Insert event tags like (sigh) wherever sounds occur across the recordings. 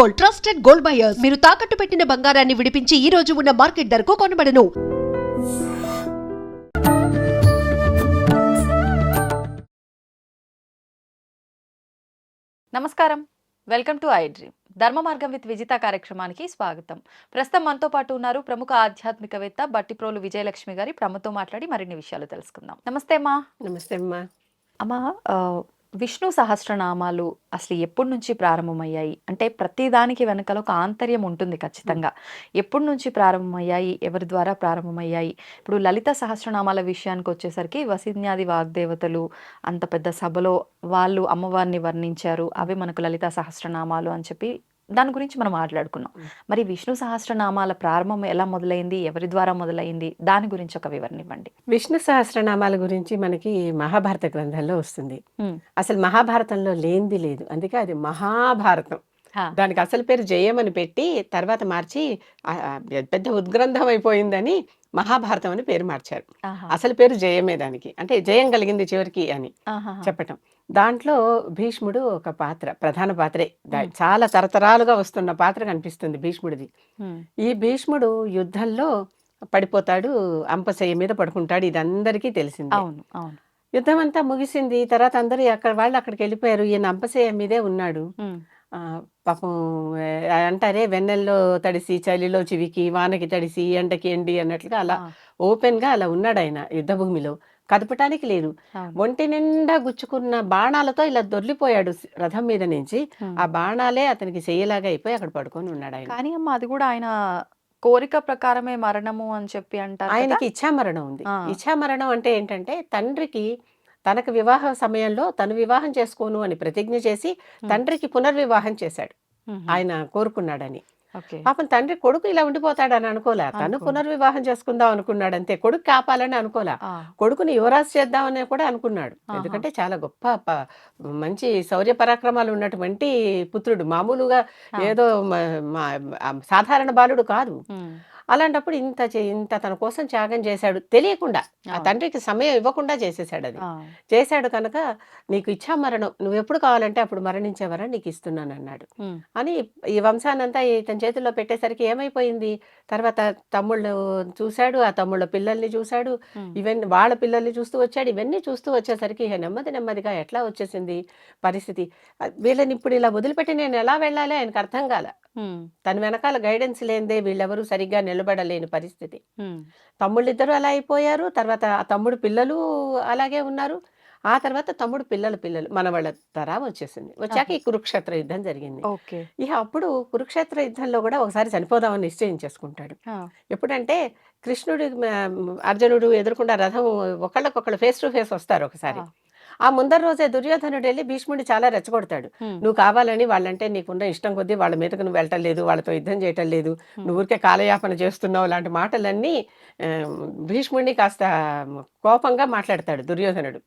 Gold trusted gold buyers. మీరు తాకట్టు పెట్టిన బంగారాన్ని విడిపించి ఈ రోజు ఉన్న మార్కెట్ ధరకు కొనబడను. నమస్కారం. Welcome to I dream. ధర్మ మార్గం విత్ విజిత కార్యక్రమానికి స్వాగతం. ప్రస్తుతం మనతో పాటు ఉన్నారు ప్రముఖ ఆధ్యాత్మికవేత్త బట్టిప్రోలు విజయలక్ష్మి గారి. ప్రమతో మాట్లాడి మరిన్ని విషయాలు తెలుసుకుందాం. నమస్తే అమ్మా. నమస్తే అమ్మా. అమ్మా ఆ, విష్ణు సహస్రనామాలు అసలు ఎప్పటి నుంచి ప్రారంభమయ్యాయి? అంటే ప్రతిదానికి వెనకాల ఒక ఆంతర్యం ఉంటుంది ఖచ్చితంగా. ఎప్పటి నుంచి ప్రారంభమయ్యాయి? ఎవరి ద్వారా ప్రారంభమయ్యాయి? ఇప్పుడు లలిత సహస్రనామాల విషయానికి వచ్చేసరికి వసిన్యాది వాగ్దేవతలు అంత పెద్ద సభలో వాళ్ళు అమ్మవారిని వర్ణించారు. అవి మనకు లలిత సహస్రనామాలు అని చెప్పి దాని గురించి మనం మాట్లాడుకున్నాం. మరి విష్ణు సహస్రనామాల ప్రారంభం ఎలా మొదలైంది? ఎవరి ద్వారా మొదలైంది? దాని గురించి ఒక వివరణ ఇవ్వండి. విష్ణు సహస్రనామాల గురించి మనకి మహాభారత గ్రంథంలో వస్తుంది. అసలు మహాభారతంలో లేనిది లేదు. అందుకే అది మహాభారతం. దానికి అసలు పేరు జయం అని పెట్టి తర్వాత మార్చి పెద్ద ఉద్గ్రంథం అయిపోయిందని మహాభారతం అని పేరు మార్చారు. అసలు పేరు జయమే దానికి అంటే జయం కలిగింది చివరికి అని. చెప్పటం దాంట్లో భీష్ముడు ఒక పాత్ర ప్రధాన పాత్రే. చాలా తరతరాలుగా వస్తున్న పాత్ర కనిపిస్తుంది భీష్ముడిది. ఈ భీష్ముడు యుద్ధంలో పడిపోతాడు అంపశయ్య మీద పడుకుంటాడు ఇది అందరికీ తెలిసింది అవును అవును యుద్ధం అంతా ముగిసింది తర్వాత అందరూ అక్కడ వాళ్ళు అక్కడికి వెళ్ళిపోయారు ఈయన అంపశయ్య మీదే ఉన్నాడు. ఆ, పాపం అంటారే వెన్నెల్లో తడిసి చలిలో చివికి వానకి తడిసి ఎండకి ఎండి అన్నట్లుగా అలా ఆ, ఓపెన్గా అలా ఉన్నాడు ఆయన యుద్ధభూమిలో కదపటానికి లేదు అవును. ఒంటి నిండా గుచ్చుకున్న బాణాలతో ఇలా దొర్లిపోయాడు రథం మీద నుంచి. ఆ బాణాలే అతనికి చెయ్యలాగా అయిపోయి అక్కడ పడుకొని ఉన్నాడు ఆయన కానీ అమ్మ అది కూడా ఆయన కోరిక ప్రకారమే మరణము అని చెప్పి అంటారు కదా? ఆయనకి ఇచ్ఛామరణం ఉంది ఆ. ఇచ్ఛామరణం అంటే ఏంటంటే తండ్రికి తనకు వివాహ సమయంలో తను వివాహం చేసుకోను అని ప్రతిజ్ఞ చేసి తండ్రికి పునర్వివాహం చేశాడు. ఆయన కోరుకున్నాడని పాపం తండ్రి కొడుకు ఇలా ఉండిపోతాడని అనుకోలే తను. పునర్వివాహం చేసుకుందాం అనుకున్నాడు అంతే కొడుకు కాపాలని అనుకోలే కొడుకుని యువరాజు చేద్దామని కూడా అనుకున్నాడు. ఎందుకంటే చాలా గొప్ప మంచి శౌర్య పరాక్రమాలు ఉన్నటువంటి పుత్రుడు మామూలుగా. ఏదో సాధారణ బాలుడు కాదు. అలాంటప్పుడు ఇంత చే- ఇంత తన కోసం త్యాగం చేశాడు తెలియకుండా ఆ. తండ్రికి సమయం ఇవ్వకుండా చేసేసాడు అది చేశాడు కనుక నీకు ఇచ్చా మరణం నువ్వు ఎప్పుడు కావాలంటే అప్పుడు మరణించేవరా నీకు ఇస్తున్నాను అన్నాడు. అని ఈ వంశానంతా ఇతని చేతుల్లో పెట్టేసరికి ఏమైపోయింది తర్వాత తమ్ముళ్ళు చూశాడు ఆ తమ్ముళ్ళ పిల్లల్ని చూశాడు. ఇవన్నీ వాళ్ళ పిల్లల్ని చూస్తూ వచ్చాడు ఇవన్నీ చూస్తూ వచ్చేసరికి నెమ్మది నెమ్మదిగా ఎట్లా వచ్చేసింది పరిస్థితి వీళ్ళని ఇప్పుడు ఇలా వదిలిపెట్టి నేను ఎలా వెళ్ళాలి ఆయనకు అర్థం కాల. తన వెనకాల గైడెన్స్ లేనిదే వీళ్ళెవరూ సరిగ్గా నిలబడలేని పరిస్థితి. మ్మ్. తమ్ముళ్ళిద్దరూ అలా అయిపోయారు. తర్వాత ఆ తమ్ముడు పిల్లలు అలాగే ఉన్నారు. ఆ తర్వాత తమ్ముడు పిల్లల పిల్లలు మన వాళ్ళ తరం వచ్చేసింది. వచ్చాక ఈ కురుక్షేత్ర యుద్ధం జరిగింది. ఓకే. ఇక అప్పుడు కురుక్షేత్ర యుద్ధంలో కూడా ఒకసారి చనిపోదామని నిశ్చయించేసుకుంటాడు ఆ, ఎప్పుడంటే కృష్ణుడు అర్జునుడు ఎదుర్కొన్న రథం ఒకళ్ళకొకళ్ళు ఫేస్ టు ఫేస్ వస్తారు ఒకసారి. ఆ. ముందర రోజే దుర్యోధనుడు వెళ్ళి భీష్ముడిని చాలా రెచ్చగొడతాడు. నువ్వు కావాలని వాళ్ళంటే నీకున్న ఇష్టం కొద్దీ వాళ్ళ మీదకు నువ్వు వెళ్ళటం లేదు వాళ్ళతో యుద్ధం చేయటం లేదు నువ్వు ఊరికే కాలయాపన చేస్తున్నావు లాంటి మాటలన్నీ భీష్ముడిని కాస్త కోపంగా మాట్లాడతాడు దుర్యోధనుడు.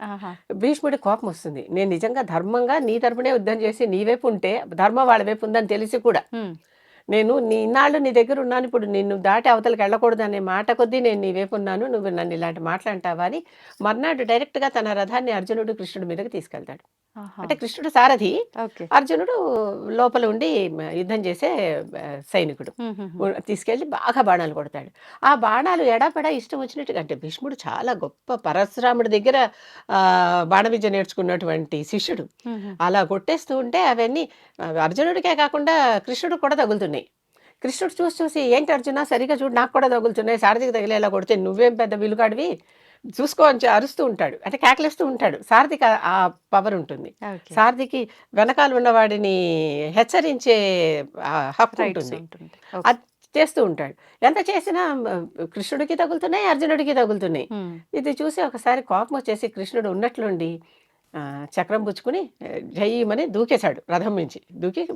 భీష్ముడి కోపం వస్తుంది నేను నిజంగా ధర్మంగా నీ తరపునే యుద్ధం చేసి నీ వైపు ఉంటే ధర్మం వాళ్ళ వైపు ఉందని తెలిసి కూడా. నేను నీ ఇన్నాళ్ళు నీ దగ్గర ఉన్నాను ఇప్పుడు నిన్ను దాటి అవతలకి వెళ్ళకూడదు అనే మాట కొద్దీ నేను నీ వైపు ఉన్నాను నువ్వు నన్ను ఇలాంటి మాట్లాంటావా అని మర్నాడు డైరెక్ట్గా తన రథాన్ని అర్జునుడు కృష్ణుడి మీదకి తీసుకెళ్తాడు. అంటే కృష్ణుడు సారథి అర్జునుడు లోపల ఉండి యుద్ధం చేసే సైనికుడు. తీసుకెళ్ళి బాగా బాణాలు కొడతాడు. ఆ బాణాలు ఎడాపెడా ఇష్టం వచ్చినట్టుగా అంటే భీష్ముడు చాలా గొప్ప పరశురాముడి దగ్గర బాణ విద్య నేర్చుకున్నటువంటి శిష్యుడు. అలా కొట్టేస్తూ ఉంటే అవన్నీ అర్జునుడికే కాకుండా కృష్ణుడు కూడా తగులుతున్నాయి. కృష్ణుడు చూసి చూసి ఏంటి అర్జున సరిగా చూడు నాకు కూడా తగులుతున్నాయి సారథికి తగిలేలా కొడితే నువ్వేం పెద్ద విలుకాడివి చూసుకో అని అరుస్తూ ఉంటాడు. అంటే కేకలేస్తూ ఉంటాడు. సారథికి ఆ- పవర్ ఉంటుంది. సారథికి వెనకాల ఉన్నవాడిని హెచ్చరించే హక్కు ఉంటుంది. అది చేస్తూ ఉంటాడు. ఎంత చేసినా కృష్ణుడికి తగులుతున్నాయి అర్జునుడికి తగులుతున్నాయి. ఇది చూసి ఒకసారి కోపం వచ్చేసి కృష్ణుడు ఉన్నట్లుండి చక్రం పుచ్చుకుని ఆ, జయ్యమని దూకేశాడు రథం నుంచి. దూకి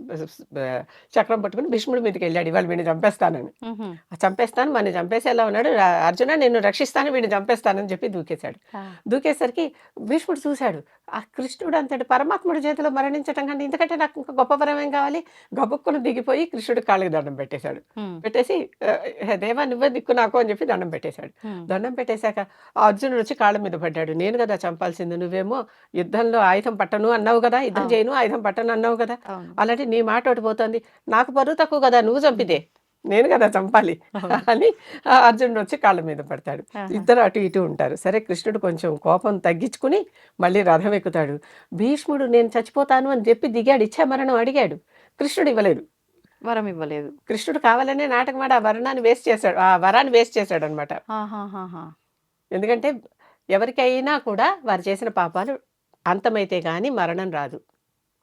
చక్రం పట్టుకుని భీష్ముడి మీదకి వెళ్ళాడు. ఇవాళ వీడిని చంపేస్తానని. చంపేస్తాను మన చంపేసేలా ఉన్నాడు? "రా- అర్జున నిన్ను రక్షిస్తాను వీడిని చంపేస్తానని చెప్పి దూకేశాడు. దూకేసరికి భీష్ముడు చూశాడు. ఆ కృష్ణుడు అంతటి పరమాత్ముడి చేతిలో మరణించటం కంటే ఇంతకంటే నాకు ఇంకా గొప్ప ఏం కావాలి గబుక్కును దిగిపోయి కృష్ణుడి కాళ్ళకి దండం పెట్టేశాడు. పెట్టేసి "ఆ, హే దేవా నువ్వే దిక్కు నాకు అని చెప్పి దండం పెట్టేశాడు. దండం పెట్టేశాక ఆ అర్జునుడు వచ్చి కాళ్ళ మీద పడ్డాడు నేను కదా చంపాల్సింది నువ్వేమో యుద్ధంలో ఆయుధం పట్టను అన్నావు కదా యుద్ధం. చేయను ఆయుధం పట్టను అన్నావు కదా. అలాంటి నీ మాట ఒకటి పోతుంది నాకు బరువు తక్కువ కదా నువ్వు చంపితే నేను కదా చంపాలి. అని అర్జునుడు వచ్చి కాళ్ళ మీద పడతాడు. ఇద్దరు అటు ఇటు ఉంటారు. సరే కృష్ణుడు కొంచెం కోపం తగ్గించుకుని మళ్ళీ రథం ఎక్కుతాడు. భీష్ముడు నేను చచ్చిపోతాను అని చెప్పి దిగాడు. ఇచ్చా మరణం అడిగాడు. కృష్ణుడు ఇవ్వలేదు. వరం ఇవ్వలేదు. కృష్ణుడు కావాలనే నాటకం ఆడి ఆ వరణాన్ని వేస్ట్ చేశాడు. ఆ వరాన్ని వేస్ట్ చేశాడు అనమాట. ఎందుకంటే ఎవరికైనా కూడా వారు చేసిన పాపాలు అంతమైతే కానీ మరణం రాదు.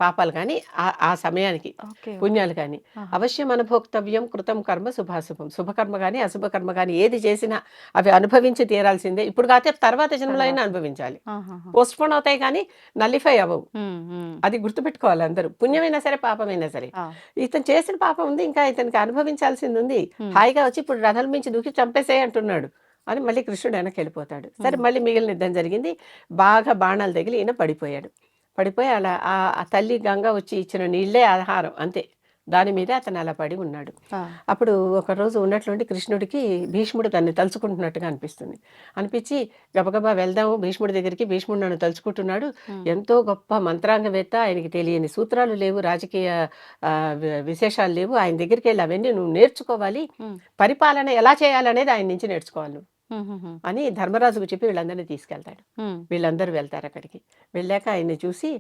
పాపాలు కానీ ఆ- సమయానికి పుణ్యాలు కానీ. అవశ్యం అనుభోక్తవ్యం కృతం కర్మ శుభాశుభం శుభకర్మ కానీ అశుభ కర్మ కానీ ఏది చేసినా అవి అనుభవించి తీరాల్సిందే ఇప్పుడు కాకపోతే తర్వాత జన్మలో అయినా. అనుభవించాలి ఆహాహా. పోస్ట్పోన్ అవుతాయి కానీ నల్లిఫై అవ్వవు. అది గుర్తుపెట్టుకోవాలి అందరూ పుణ్యమైనా సరే పాపమైనా సరే. ఇతను చేసిన పాపం ఉంది ఇంకా ఇతనికి అనుభవించాల్సింది ఉంది. హాయిగా వచ్చి ఇప్పుడు రథం మించి దూకి చంపేసే అంటున్నాడు అని మళ్ళీ కృష్ణుడు వెనక్కి వెళ్ళిపోతాడు సరే. మళ్ళీ మిగిలిన యుద్ధం జరిగింది బాగా బాణాలు తగిలి ఈయన పడిపోయాడు పడిపోయి అలా ఆ తల్లి గంగ వచ్చి ఇచ్చిన నీళ్ళే ఆహారం అంతే దాని మీద అతను అలా పడి ఉన్నాడు. అప్పుడు ఒక రోజు ఉన్నట్లుండి కృష్ణుడికి భీష్ముడు తన్ని తలుచుకుంటున్నట్టుగా అనిపిస్తుంది అనిపించి గబగబా వెళ్దాము భీష్ముడి దగ్గరికి భీష్ముడు నన్ను తలుచుకుంటున్నాడు. ఎంతో గొప్ప మంత్రాంగవేత్త ఆయనకి తెలియని సూత్రాలు లేవు రాజకీయ విశేషాలు లేవు ఆయన దగ్గరికి వెళ్ళి అవన్నీ నువ్వు నేర్చుకోవాలి. పరిపాలన ఎలా చేయాలనేది ఆయన నుంచి నేర్చుకోవాలి నువ్వు. అని ధర్మరాజుకు చెప్పి వీళ్ళందరినీ తీసుకెళ్తాడు. వీళ్ళందరూ వెళ్తారు అక్కడికి. వెళ్ళాక ఆయన్ని చూసి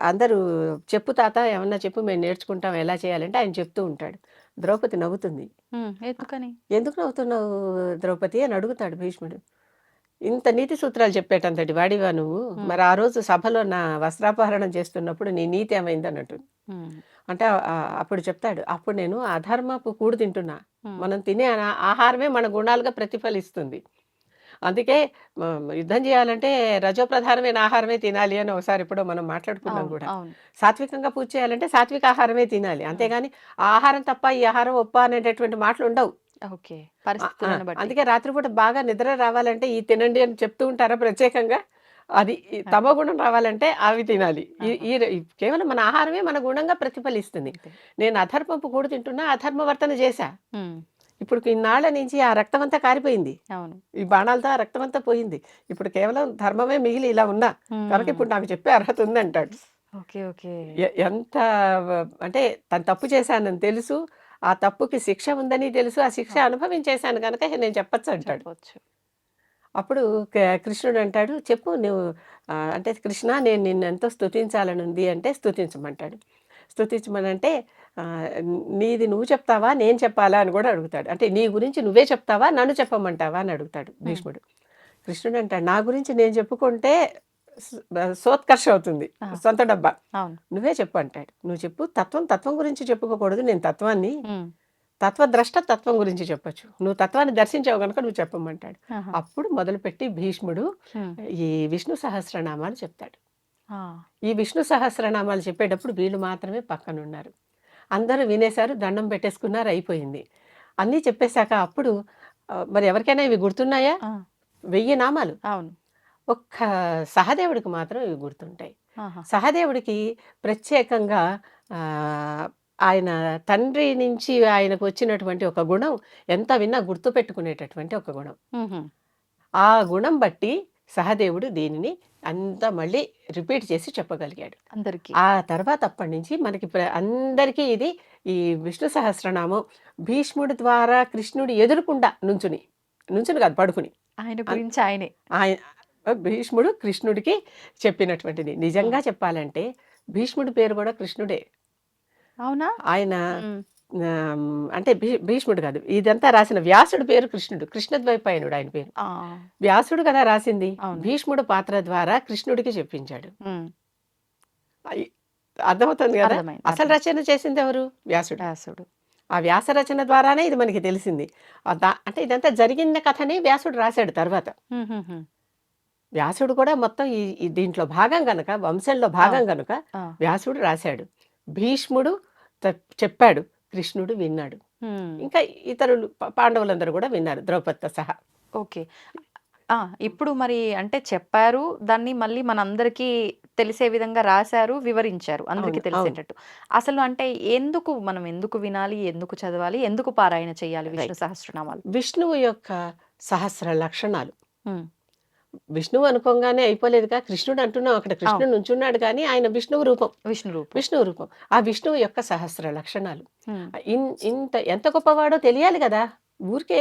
అందరూ చెప్పు తాత ఏమన్నా చెప్పు మేము నేర్చుకుంటాం ఎలా చేయాలంటే ఆయన చెప్తూ ఉంటాడు. ద్రౌపది నవ్వుతుంది. ఎందుకని? ఎందుకు నవ్వుతున్నావు ద్రౌపది? అని అడుగుతాడు భీష్ముడు. ఇంత నీతి సూత్రాలు చెప్పేటంతటి వాడివా నువ్వు. మరి ఆ రోజు సభలో నా వస్త్రాపహరణం చేస్తున్నప్పుడు నీ నీతి ఏమైంది? అన్నట్టు. అంటే అప్పుడు చెప్తాడు అప్పుడు నేను అధర్మపు కూడు తింటున్నా. మనం తినే ఆహారమే మన గుణాలుగా ప్రతిఫలిస్తుంది. అందుకే యుద్ధం చేయాలంటే రజోప్రధానమైన ఆహారమే తినాలి అని ఒకసారి ఎప్పుడో మనం మాట్లాడుకున్నాం. కూడా. సాత్వికంగా పూజ చేయాలంటే సాత్విక ఆహారమే తినాలి. అంతేగాని ఆహారం తప్ప ఈ ఆహారం ఒప్ప అనేటటువంటి మాటలు ఉండవు. ఓకే బట్టి. అందుకే రాత్రిపూట బాగా నిద్ర రావాలంటే ఈ తినండి అని చెప్తూ ఉంటారా ప్రత్యేకంగా? అది తమో గుణం రావాలంటే అవి తినాలి. ఈ- కేవలం మన ఆహారమే మన గుణంగా ప్రతిఫలిస్తుంది. నేను అధర్మపు కూడు తింటున్నా అధర్మ వర్తన చేశా. ఇప్పుడు ఇన్నాళ్ళ నుంచి ఆ రక్తం అంతా కారిపోయింది ఈ బాణాలతో ఆ రక్తం అంతా పోయింది. ఇప్పుడు కేవలం ధర్మమే మిగిలి ఇలా ఉన్నా కనుక. ఇప్పుడు నాకు చెప్పే అర్హత ఉంది అంటాడు ఎంత అంటే తను తప్పు చేశానని తెలుసు ఆ తప్పుకి శిక్ష ఉందని తెలుసు ఆ శిక్ష అనుభవించేశాను కనుక నేను చెప్పొచ్చు అంటాడు. అప్పుడు క- కృష్ణుడు అంటాడు చెప్పు నువ్వు అంటే కృష్ణ నేను నిన్ను ఎంతో స్తుతించాలని ఉంది అంటే స్తుతించమంటాడు. స్తుతించమనంటే ఆ, నీది నువ్వు చెప్తావా నేను చెప్పాలా అని కూడా అడుగుతాడు. అంటే నీ గురించి నువ్వే చెప్తావా నన్ను చెప్పమంటావా అని అడుగుతాడు భీష్ముడు. కృష్ణుడు అంటాడు నా గురించి నేను చెప్పుకుంటే సోత్కర్ష అవుతుంది. సొంత డబ్బా. నువ్వే చెప్పు అంటాడు. నువ్వు చెప్పు తత్వం తత్వం గురించి చెప్పుకోకూడదు నేను తత్వాన్ని. తత్వద్రష్ట తత్వం గురించి చెప్పొచ్చు నువ్వు తత్వాన్ని దర్శించావు కనుక నువ్వు చెప్పమంటాడు. అప్పుడు మొదలుపెట్టి భీష్ముడు. ఈ విష్ణు సహస్రనామాలు చెప్తాడు. ఈ విష్ణు సహస్రనామాలు చెప్పేటప్పుడు వీళ్ళు మాత్రమే పక్కన ఉన్నారు అందరూ వినేశారు దండం పెట్టేసుకున్నారు అయిపోయింది అన్నీ చెప్పేశాక అప్పుడు మరి ఎవరికైనా ఇవి గుర్తున్నాయా. వెయ్యి నామాలు అవును ఒక్క సహదేవుడికి మాత్రం ఇవి గుర్తుంటాయి. సహదేవుడికి ప్రత్యేకంగా ఆ, ఆయన తండ్రి నుంచి ఆయనకు వచ్చినటువంటి ఒక గుణం ఎంత విన్నా గుర్తుపెట్టుకునేటటువంటి ఒక గుణం. ఆ గుణం బట్టి సహదేవుడు దీనిని అంతా మళ్ళీ రిపీట్ చేసి చెప్పగలిగాడు. అందరికి. ఆ తర్వాత అప్పటి నుంచి మనకి అందరికీ ఇది ఈ విష్ణు సహస్రనామం. భీష్ముడి ద్వారా కృష్ణుడి ఎదురుకుండా నుంచుని నుంచుని కాదు పడుకుని. ఆయన గురించి ఆయనే. ఆయన భీష్ముడు కృష్ణుడికి చెప్పినటువంటిది. నిజంగా చెప్పాలంటే భీష్ముడి పేరు కూడా కృష్ణుడే. అవునా? ఆయన అంటే భీష్ముడు కాదు. ఇదంతా రాసిన వ్యాసుడి పేరు కృష్ణుడు కృష్ణద్వైపాయనుడు ఆయన పేరు. వ్యాసుడు కదా రాసింది. భీష్ముడు పాత్ర ద్వారా కృష్ణుడికి చెప్పించాడు. అర్థమవుతుంది కదా? అసలు. రచన చేసింది ఎవరు? వ్యాసుడు. వ్యాసుడు. ఆ వ్యాస రచన ద్వారానే ఇది మనకి తెలిసింది. అంటే ఇదంతా జరిగిన కథని వ్యాసుడు రాశాడు తర్వాత. వ్యాసుడు కూడా మొత్తం ఈ దీంట్లో భాగం గనుక వంశంలో భాగం గనుక ఆ. వ్యాసుడు రాశాడు. భీష్ముడు చెప్పాడు కృష్ణుడు విన్నాడు. ఇంకా ఇతరులు పాండవులందరూ కూడా విన్నారు ద్రౌపదితో సహా ఓకే ఆ! ఇప్పుడు మరి అంటే చెప్పారు. దాన్ని మళ్ళీ మనందరికీ తెలిసే విధంగా రాశారు, వివరించారు. అందరికీ. తెలిసేటట్టు. అసలు అంటే ఎందుకు మనం ఎందుకు వినాలి? ఎందుకు చదవాలి? ఎందుకు పారాయణ చేయాలి విష్ణు. సహస్రనామాలు? విష్ణువు యొక్క సహస్ర లక్షణాలు. విష్ణువు అనుకోంగానే అయిపోలేదుగా. కృష్ణుడు అంటున్నాం అక్కడ. కృష్ణుడు నుంచున్నాడు కానీ ఆయన విష్ణువు రూపం. విష్ణు రూపం. విష్ణువు రూపం. ఆ విష్ణువు యొక్క సహస్ర లక్షణాలు. ఇంత ఎంత గొప్పవాడో తెలియాలి గదా! ఊరికే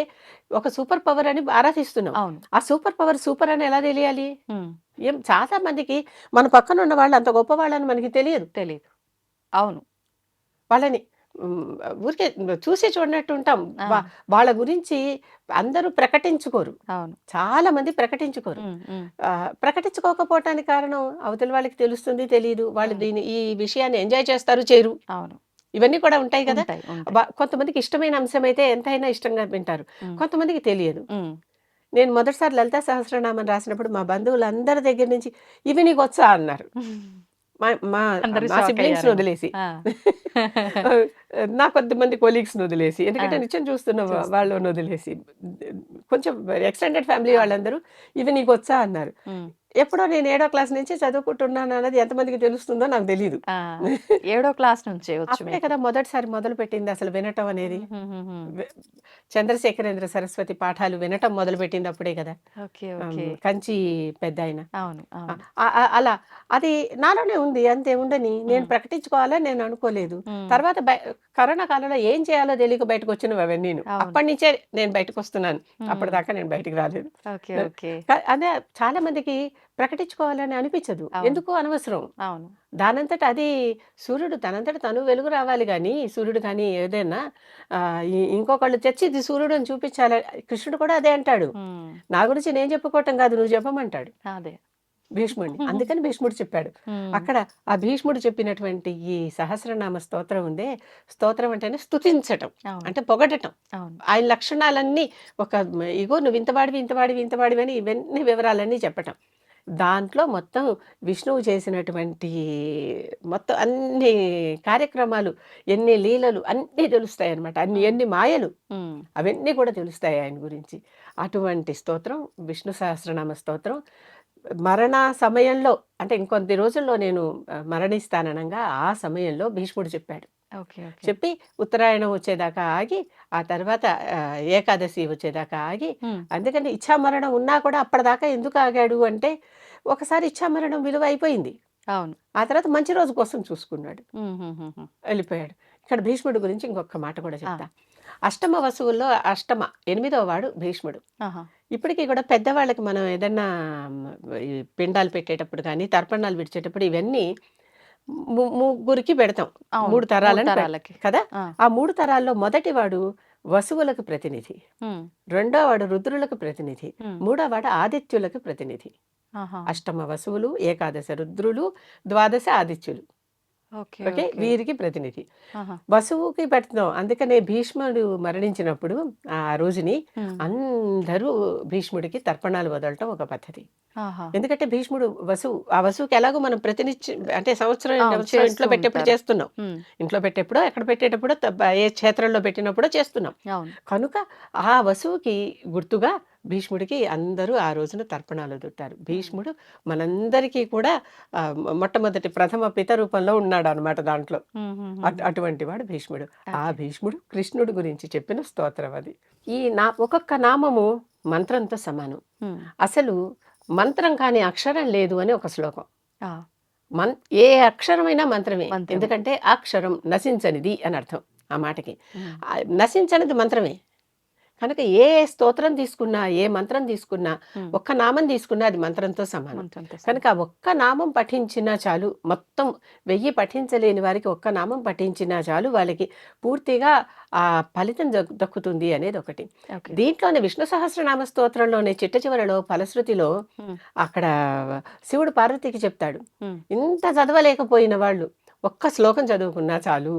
ఒక సూపర్ పవర్ అని ఆరాధిస్తున్నాం. ఆ సూపర్ పవర్ సూపర్ అని ఎలా తెలియాలి? ఏం చాలా మందికి మన పక్కన ఉన్న వాళ్ళు అంత గొప్పవాళ్ళని మనకి తెలియదు. తెలీదు. అవును. వాళ్ళని ఊరికే చూసి చూడనట్టు ఉంటాం. వాళ్ళ గురించి అందరూ ప్రకటించుకోరు. అవును. చాలా మంది ప్రకటించుకోరు. ప్రకటించుకోకపోవటానికి కారణం అవతల వాళ్ళకి తెలుస్తుంది, తెలీదు. వాళ్ళు. దీన్ని ఈ విషయాన్ని ఎంజాయ్ చేస్తారు, చేయరు. అవును. ఇవన్నీ కూడా ఉంటాయి కదా! కొంతమందికి ఇష్టమైన అంశమైతే ఎంతైనా ఇష్టంగా వింటారు. కొంతమందికి తెలియదు. నేను మొదటిసారి లలితా సహస్రనామం రాసినప్పుడు మా బంధువులందరి దగ్గర నుంచి ఇవి నీకొచ్చా అన్నారు. మా మా అయ్యారేమో. వదిలేసి. (laughs) నా కొద్దిమంది కొలీగ్స్‌ని వదిలేసి. ఎందుకంటే నిత్యం చూస్తున్న. వాళ్ళని వదిలేసి. కొంచెం ఎక్స్‌టెండెడ్ ఫ్యామిలీ! వాళ్ళందరూ ఇవి నీకొచ్చా అన్నారు. ఎప్పుడో నేను ఏడో క్లాస్ నుంచి చదువుకుంటున్నాను అన్నది ఎంతమందికి తెలుస్తుందో నాకు తెలీదు. ఆ! ఏడో క్లాస్ నుంచే వచ్చు అప్పుడే. కదా మొదటిసారి మొదలుపెట్టింది అసలు వినటం అనేది. చంద్రశేఖరేంద్ర సరస్వతి పాఠాలు వినటం మొదలుపెట్టింది అప్పుడే కదా! కంచి పెద్దాయన. అవును. ఆ! అవును. ఆ! ఆ! అలా అది నాలోనే ఉంది. అంతే ఉండని నేను. ప్రకటించుకోవాలని నేను అనుకోలేదు. తర్వాత కరోనా కాలంలో ఏం చేయాలో తెలియక బయటకొచ్చినవి అవన్నీను. అవును. అప్పటినుంచే నేను. హ్మ్. అప్పటిదాకా నేను బయటికి రాలేదు. ఓకే. న ఓకే. క అదే చాలా మందికి ప్రకటించుకోవాలని అనిపించదు. ఎందుకు అనవసరం. అవును. దానంతట అది సూర్యుడు తనంతట తను వెలుగు రావాలి గానీ, సూర్యుడు కానీ ఏదైనా ఇంకొకళ్ళు తెచ్చి ఇది సూర్యుడు అని చూపించాలి. కృష్ణుడు కూడా అదే అంటాడు. నా గురించి నేను చెప్పుకోవటం కాదు నువ్వు చెప్పమంటాడు. అదే. భీష్ముడిని. అందుకని భీష్ముడు చెప్పాడు. అక్కడ ఆ భీష్ముడు చెప్పినటువంటి ఈ సహస్రనామ స్తోత్రం ఉందే, స్తోత్రం అంటేనే స్తుతించటం. అవును. అంటే పొగడటం. ఆయన లక్షణాలన్నీ ఒక ఇగో నువ్వు ఇంతవాడివి, ఇంతవాడివి, ఇంతవాడివి అని ఇవన్నీ వివరాలన్నీ చెప్పటం. దాంట్లో మొత్తం విష్ణువు చేసినటువంటి మొత్తం అన్ని కార్యక్రమాలు, ఎన్ని లీలలు అన్నీ తెలుస్తాయన్నమాట. అన్ని హ్మ్. ఎన్ని మాయలు. అవన్నీ కూడా తెలుస్తాయి ఆయన గురించి. అటువంటి స్తోత్రం విష్ణు సహస్రనామ స్తోత్రం. మరణ సమయంలో అంటే ఇంకొద్ది రోజుల్లో నేను మరణిస్తాననంగా ఆ సమయంలో భీష్ముడు చెప్పాడు. చెప్పి ఉత్తరాయణం వచ్చేదాకా ఆగి, ఆ తర్వాత ఏకాదశి వచ్చేదాకా ఆగి. అందుకని ఇచ్ఛామరణం ఉన్నా కూడా అప్పటిదాకా ఎందుకు ఆగాడు అంటే, ఒకసారి ఇచ్ఛామరణం విలువ అయిపోయింది. అవును. ఆ తర్వాత మంచి రోజు కోసం చూసుకున్నాడు. వెళ్ళిపోయాడు. ఇక్కడ భీష్ముడి గురించి ఇంకొక మాట కూడా! చెప్తా. అష్టమ వసువుల్లో అష్టమ ఎనిమిదవ వాడు భీష్ముడు. ఇప్పటికి కూడా పెద్దవాళ్ళకి మనం ఏదన్నా పిండాలు పెట్టేటప్పుడు కానీ, తర్పణాలు విడిచేటప్పుడు ఇవన్నీ ము ముగ్గురికి పెడతాం. అవును. 3 3 తరాలని. కదా! ఆ! 3 తరాల్లో మొదటివాడు వసువులకు ప్రతినిధి. రెండోవాడు రుద్రులకు ప్రతినిధి. మూడోవాడు ఆదిత్యులకు ప్రతినిధి. అష్టమ వసువులు, ఏకాదశ రుద్రులు, ద్వాదశ ఆదిత్యులు. ఓకే. వీరికి ప్రతినిధి. వసువుకి పెడుతున్నాం. అందుకనే భీష్ముడు మరణించినప్పుడు ఆ రోజుని. అందరూ భీష్ముడికి తర్పణాలు వదలటం ఒక పద్ధతి. ఎందుకంటే భీష్ముడు వసువు. ఆ వసువుకి ఎలాగో మనం ప్రతినిత్యం అంటే సంవత్సరం ఇంట్లో పెట్టేప్పుడు. చేస్తున్నాం. ఇంట్లో పెట్టేప్పుడో, ఎక్కడ పెట్టేటప్పుడో ఏ క్షేత్రంలో పెట్టినప్పుడో చేస్తున్నాం. కనుక ఆ వసువుకి గుర్తుగా భీష్ముడికి అందరూ ఆ రోజున తర్పణాలు. హ్మ్. భీష్ముడు మనందరికీ కూడా మొట్టమొదటి ప్రథమ పిత రూపంలో ఉన్నాడనమాట దాంట్లో. అట్ హుహుహుహు. అటువంటి వాడు భీష్ముడు. ఆ. భీష్ముడు కృష్ణుడి గురించి చెప్పిన స్తోత్రం అది. ఈ నా ఒక్కొక్క నామము మంత్రంతో సమానం. అసలు మంత్రం కాని అక్షరం లేదు అని ఒక శ్లోకం. మన్ ఏ అక్షరమైనా మంత్రమే. ఎందుకంటే అక్షరం నశించనిది అని అర్థం ఆ మాటకి. నశించనిది మంత్రమే. కనుక ఏ స్తోత్రం తీసుకున్నా, ఏ మంత్రం తీసుకున్నా. ఒక్క నామం తీసుకున్నా అది మంత్రంతో సమానం. కనుక ఆ ఒక్క నామం పఠించినా చాలు. మొత్తం 1000 పఠించలేని వారికి ఒక్క నామం పఠించినా చాలు వాళ్ళకి పూర్తిగా ఆ ఫలితం దక్ దక్కుతుంది అనేది ఒకటి. దీంట్లోనే విష్ణు సహస్రనామ స్తోత్రంలోనే చిట్ట చివరలో ఫలశ్రుతిలో. అక్కడ శివుడు పార్వతికి చెప్తాడు. ఇంత చదవలేకపోయిన వాళ్ళు ఒక్క శ్లోకం చదువుకున్నా చాలు.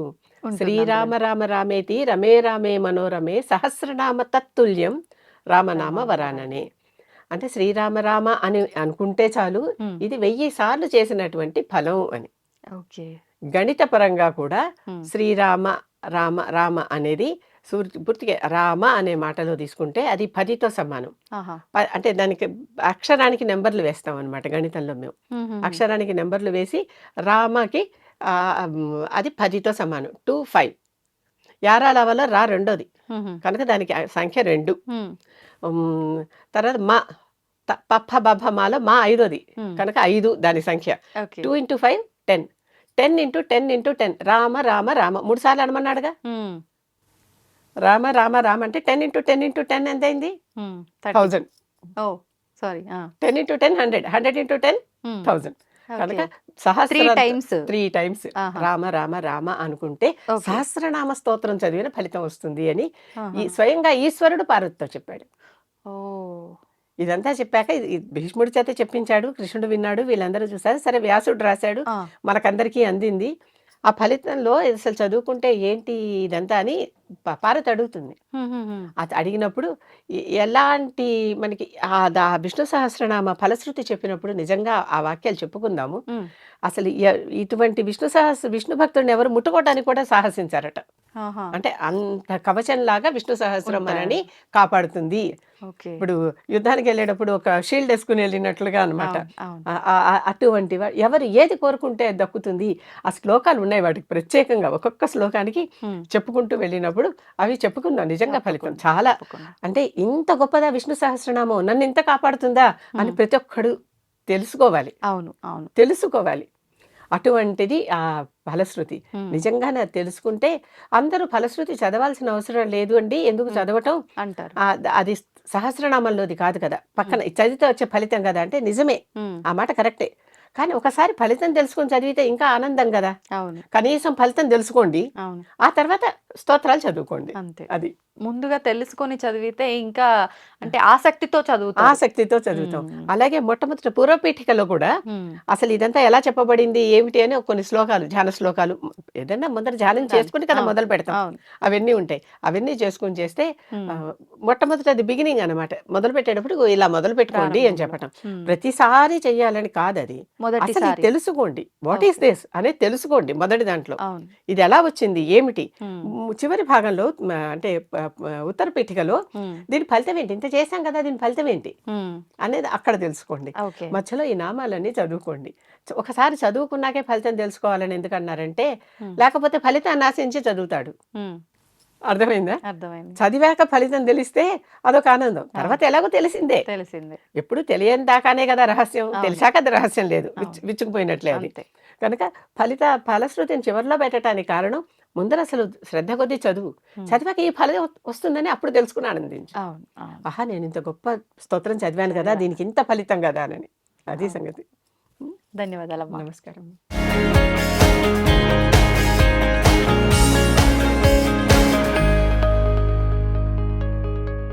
శ్రీరామ. రామ రామేతి రమే రామే మనోరమే సహస్రనామ తత్తుల్యం రామనామ రామ వరాననే. అంటే శ్రీరామ రామ అని అనుకుంటే చాలు. ఇది 1000 సార్లు చేసినటువంటి ఫలం అని. గణిత పరంగా కూడా. శ్రీరామ రామ రామ అనేది సూర్య పూర్తిగా రామ అనే మాటలో తీసుకుంటే అది పదితో సమానం అంటే దానికి అక్షరానికి నెంబర్లు వేస్తాం అనమాట గణితంలో మేము. అక్షరానికి నెంబర్లు వేసి రామకి అది పదితో సమానం. Two five. యారాల వల్ల రా రెండోది. కనుక దానికి సంఖ్య రెండు. తర్వాత మా పప్ప బబ్బ మాలో మా ఐదోది. కనుక ఐదు దాని సంఖ్య. Two into five ten. Ten into ten into ten. Rama Rama Rama. మూడు సార్లు అనమన్నాడుగా? రామ రామ రామ అంటే ten into ten into ten ఎంత అయింది. Thousand. Oh sorry. Ten into ten hundred. Hundred into ten. Thousand. కనుక సహస్ర times. Three times. Rama Rama Rama అనుకుంటే. సహస్రనామ స్తోత్రం చదివిన ఫలితం వస్తుంది అని. ఈ స్వయంగా ఈశ్వరుడు పార్వతితో చెప్పాడు. ఓ. ఇదంతా చెప్పాక భీష్ముడి చేత చెప్పించాడు కృష్ణుడు విన్నాడు వీళ్ళందరూ చూశారు. సరే వ్యాసుడు రాశాడు మనకందరికీ అందింది. ఆ ఫలితంలో అసలు చదువుకుంటే ఏంటి ఇదంతా అని పార్వతి అడుగుతుంది. అది అడిగినప్పుడు ఎలాంటి మనకి ఆ విష్ణు సహస్రనామ ఫలశ్రుతి చెప్పినప్పుడు నిజంగా ఆ వాక్యాలు చెప్పుకుందాము. అసలు ఇటువంటి విష్ణు సహస్ర విష్ణు భక్తుడిని ఎవరు ముట్టుకోవడానికి కూడా సాహసించారట. అంటే అంత కవచంలాగా విష్ణు సహస్రం. మనని కాపాడుతుంది ఇప్పుడు యుద్ధానికి వెళ్ళేటప్పుడు ఒక షీల్డ్ వేసుకుని వెళ్ళినట్లుగా అనమాట. అటువంటి ఎవరు ఏది కోరుకుంటే దక్కుతుంది ఆ శ్లోకాలు ఉన్నాయి వాటికి ప్రత్యేకంగా ఒక్కొక్క శ్లోకానికి. చెప్పుకుంటూ వెళ్ళినప్పుడు అవి చెప్పుకుందాం నిజంగా ఫలితం. చాలా. అంటే ఇంత గొప్పదా విష్ణు సహస్రనామం? నన్ను ఇంత కాపాడుతుందా? అని. ప్రతి ఒక్కడు తెలుసుకోవాలి. అవును అవును. తెలుసుకోవాలి. అటువంటిది ఆ ఫలశ్రుతి. మ్మ్. నిజంగానే అది తెలుసుకుంటే అందరూ ఫలశ్రుతి చదవాల్సిన అవసరం లేదు అండి. ఎందుకు. చదవటం? అంటారు. అది సహస్రనామంలోది కాదు కదా. పక్కన చదివితే వచ్చే ఫలితం కదా అంటే నిజమే. ఆ మాట కరెక్టే. కానీ ఒకసారి ఫలితం తెలుసుకొని చదివితే ఇంకా ఆనందం కదా. కనీసం ఫలితం తెలుసుకోండి. ఆ తర్వాత స్తోత్రాలు చదువుకోండి. అంతే. అది. ముందుగా తెలుసుకొని చదివితే ఇంకా అంటే ఆసక్తితో చదువుతారు. ఆసక్తితో చదువుతాం. అలాగే మొట్టమొదటి పూర్వపీఠికలో కూడా. అసలు ఇదంతా ఎలా చెప్పబడింది ఏమిటి అని కొన్ని శ్లోకాలు ధ్యాన శ్లోకాలు ఏదైనా ముందర ధ్యానం. చేసుకుని కదా మొదలు పెడతాం. అవును. అవన్నీ ఉంటాయి. అవన్నీ చేసుకుని చేస్తే మొట్టమొదటి అది బిగినింగ్ అనమాట మొదలు పెట్టేటప్పుడు ఇలా మొదలు పెట్టుకోండి అని. చెప్పటం. ప్రతిసారి చెయ్యాలని కాదు అది. అసలు తెలుసుకోండి. What is. దిస్ అనేది తెలుసుకోండి మొదటి దాంట్లో. ఇది ఎలా వచ్చింది? ఏమిటి? చివరి భాగంలో అంటే ఉత్తర పీఠికలో. దీని ఫలితం ఏంటి? ఇంత చేశాం కదా దీని ఫలితం ఏంటి. అనేది అక్కడ తెలుసుకోండి. మధ్యలో ఈ నామాలన్నీ చదువుకోండి. ఒకసారి చదువుకున్నాకే ఫలితం తెలుసుకోవాలని ఎందుకు అన్నారంటే మ్మ్. లేకపోతే ఫలితాన్ని ఆశించి చదువుతాడు. అర్థమైందా? అర్థమైంది. చదివాక ఫలితం తెలిస్తే అదొక ఆనందం. తర్వాత ఎలాగో తెలిసిందే. తెలిసిందే. ఎప్పుడు తెలియని దాకానే కదా రహస్యం. తెలిసాక అది రహస్యం లేదు. విచ్చుకుపోయినట్లే అది. కనుక ఫలిత ఫలశ్రుతిని చివరిలో పెట్టడానికి కారణం ముందర అసలు శ్రద్ధ కొద్దీ చదువు. చదివాక ఈ ఫలితం వస్తుందని అప్పుడు తెలుసుకుని ఆనందించు ఆహా నేను ఇంత గొప్ప స్తోత్రం చదివాను కదా. దీనికి ఇంత ఫలితం కదా అని. అది. సంగతి. ధన్యవాదాలమ్మా. నమస్కారం